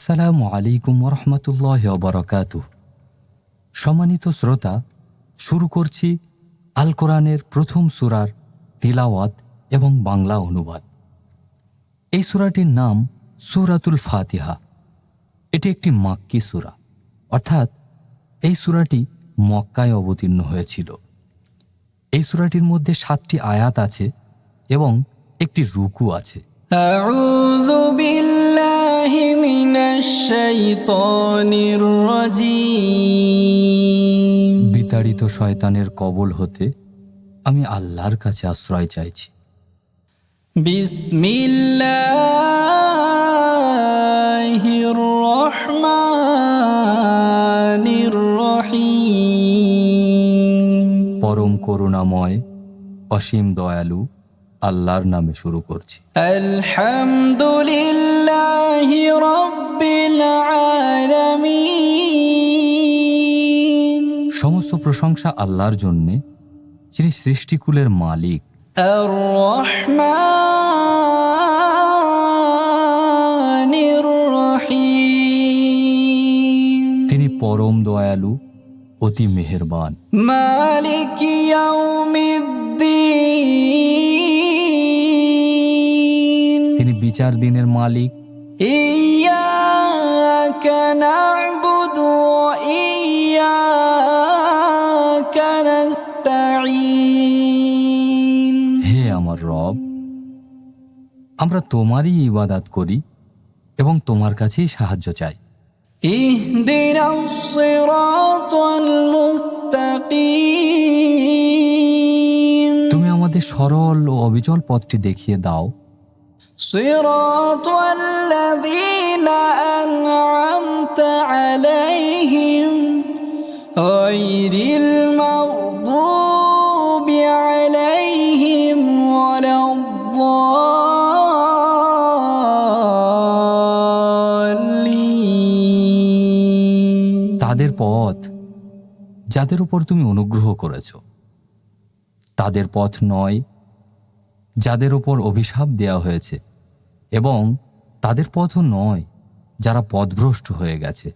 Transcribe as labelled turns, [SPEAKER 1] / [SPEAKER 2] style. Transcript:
[SPEAKER 1] আসসালামু আলাইকুম ওরহমতুল্লাহ বরকাত সম্মানিত শ্রোতা, শুরু করছি আল কোরআনের প্রথম সুরার তিলাওয়াত এবং বাংলা অনুবাদ। এই সুরাটির নাম সুরাতুল ফাতিহা। এটি একটি মাক্কি সুরা। অর্থাৎ এই সুরাটি মক্কায় অবতীর্ণ হয়েছিল। এই সুরাটির মধ্যে সাতটি আয়াত আছে এবং একটি রুকু আছে।
[SPEAKER 2] আউযু বিল
[SPEAKER 1] বিতাড়িত শয়তানের কবল হতে আমি আল্লাহর কাছে আশ্রয় চাইছি। পরম করুণাময় অসীম দয়ালু আল্লাহর নামে শুরু করছি।
[SPEAKER 2] আলহামদুলিল্লাহ।
[SPEAKER 1] সমস্ত প্রশংসা আল্লাহর জন্যে যিনি সৃষ্টিকুলের মালিক। তিনি পরম দয়ালু অতি মেহেরবান। তিনি বিচার দিনের মালিক। ইয়া আমার রব আমরা তোমারই ইবাদাত করি এবং তোমার কাছেই সাহায্য চাই
[SPEAKER 2] اهدنا الصراط المستقيم
[SPEAKER 1] তুমি আমাদের সরল ও অবিচল পথটি দেখিয়ে দাও
[SPEAKER 2] صراط الذين أنعمت عليهم غير
[SPEAKER 1] তাদের পথ যাদের উপর তুমি অনুগ্রহ করেছ। তাদের পথ নয় যাদের উপর অভিশাপ দেয়া হয়েছে, এবং তাদের পথও নয় যারা পথভ্রষ্ট হয়ে গেছে।